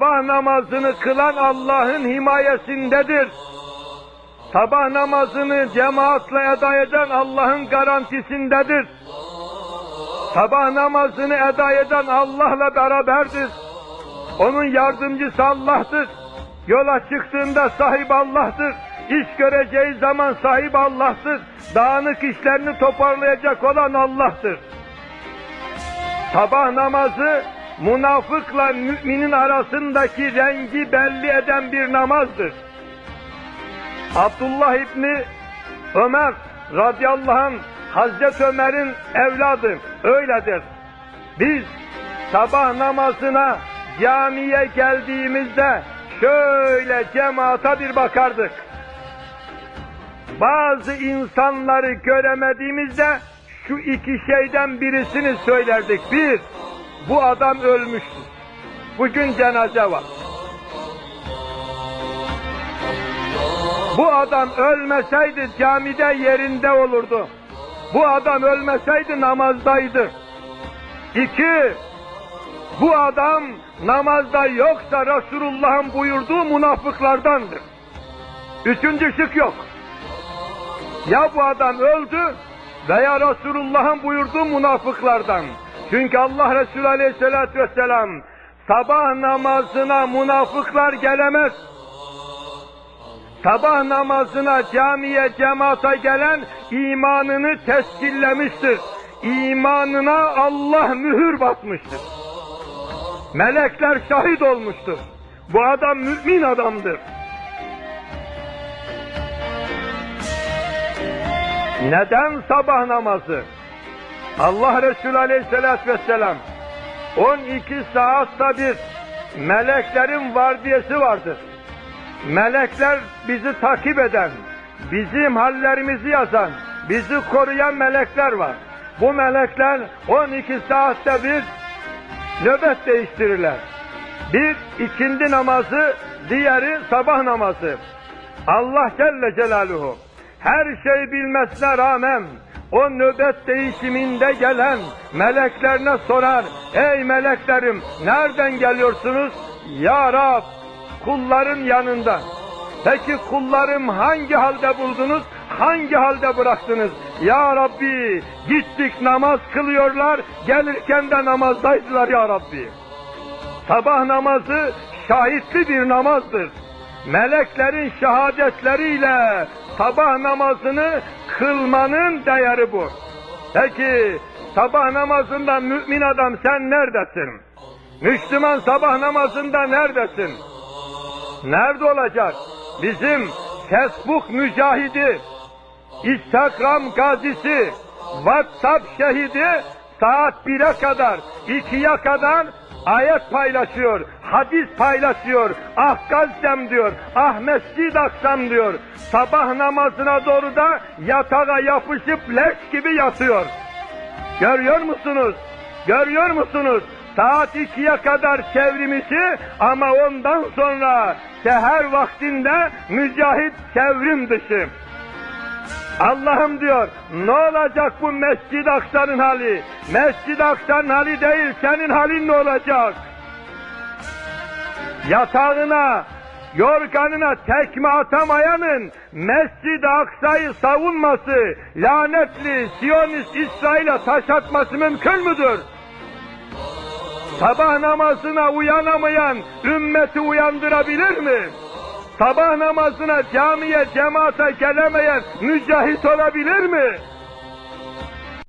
Sabah namazını kılan Allah'ın himayesindedir. Sabah namazını cemaatle eda eden Allah'ın garantisindedir. Sabah namazını eda eden Allah'la beraberdir. Onun yardımcısı Allah'tır. Yola çıktığında sahip Allah'tır. İş göreceği zaman sahip Allah'tır. Dağınık işlerini toparlayacak olan Allah'tır. Sabah namazı münafıkla müminin arasındaki rengi belli eden bir namazdır. Abdullah İbni Ömer radıyallahu anh Hazreti Ömer'in evladı öyledir. Biz sabah namazına camiye geldiğimizde şöyle cemaata bir bakardık. Bazı insanları göremediğimizde şu iki şeyden birisini söylerdik. Bir, bu adam ölmüştür. Bugün cenaze var. Bu adam ölmeseydi camide yerinde olurdu. Bu adam ölmeseydi namazdaydı. İki, bu adam namazda yoksa Resulullah'ın buyurduğu münafıklardandır. Üçüncü şık yok. Ya bu adam öldü veya Resulullah'ın buyurduğu münafıklardan. Çünkü Allah Resulü Aleyhisselatü Vesselam sabah namazına münafıklar gelemez. Sabah namazına camiye cemaata gelen imanını tescillemiştir. İmanına Allah mühür basmıştır. Melekler şahit olmuştur. Bu adam mümin adamdır. Neden sabah namazı? Allah Resulü Aleyhisselatü Vesselam 12 saatte bir meleklerin vardiyası vardır. Melekler bizi takip eden, bizim hallerimizi yazan, bizi koruyan melekler var. Bu melekler 12 saatte bir nöbet değiştirirler. Bir ikindi namazı, diğeri sabah namazı. Allah Celle Celaluhu her şey bilmesine rağmen o nöbet değişiminde gelen meleklerine sorar. Ey meleklerim nereden geliyorsunuz? Ya Rab kulların yanında. Peki kullarım hangi halde buldunuz? Hangi halde bıraktınız? Ya Rabbi gittik namaz kılıyorlar gelirken de namazdaydılar ya Rabbi. Sabah namazı şahitli bir namazdır. Meleklerin şehadetleriyle sabah namazını kılmanın değeri bu. Peki sabah namazında mümin adam sen neredesin? Müslüman sabah namazında neredesin? Nerede olacak? Bizim Facebook mücahidi, Instagram gazisi, WhatsApp şehidi saat 1'e kadar, 2'ye kadar ayet paylaşıyor, hadis paylaşıyor, ah gazem diyor, ah mescid aksam diyor. Sabah namazına doğru da yatağa yapışıp leş gibi yatıyor. Görüyor musunuz? Görüyor musunuz? Saat ikiye kadar çevrimiçi ama ondan sonra seher vaktinde mücahit çevrim dışı. Allah'ım diyor, ne olacak bu Mescid-i Aksa'nın hali? Mescid-i Aksa'nın hali değil, senin halin ne olacak? Yatağına, yorganına tekme atamayanın Mescid-i Aksa'yı savunması, lanetli Siyonist İsrail'e taş atması mümkün müdür? Sabah namazına uyanamayan ümmeti uyandırabilir mi? Sabah namazına camiye cemaate gelemeyen mücahit olabilir mi?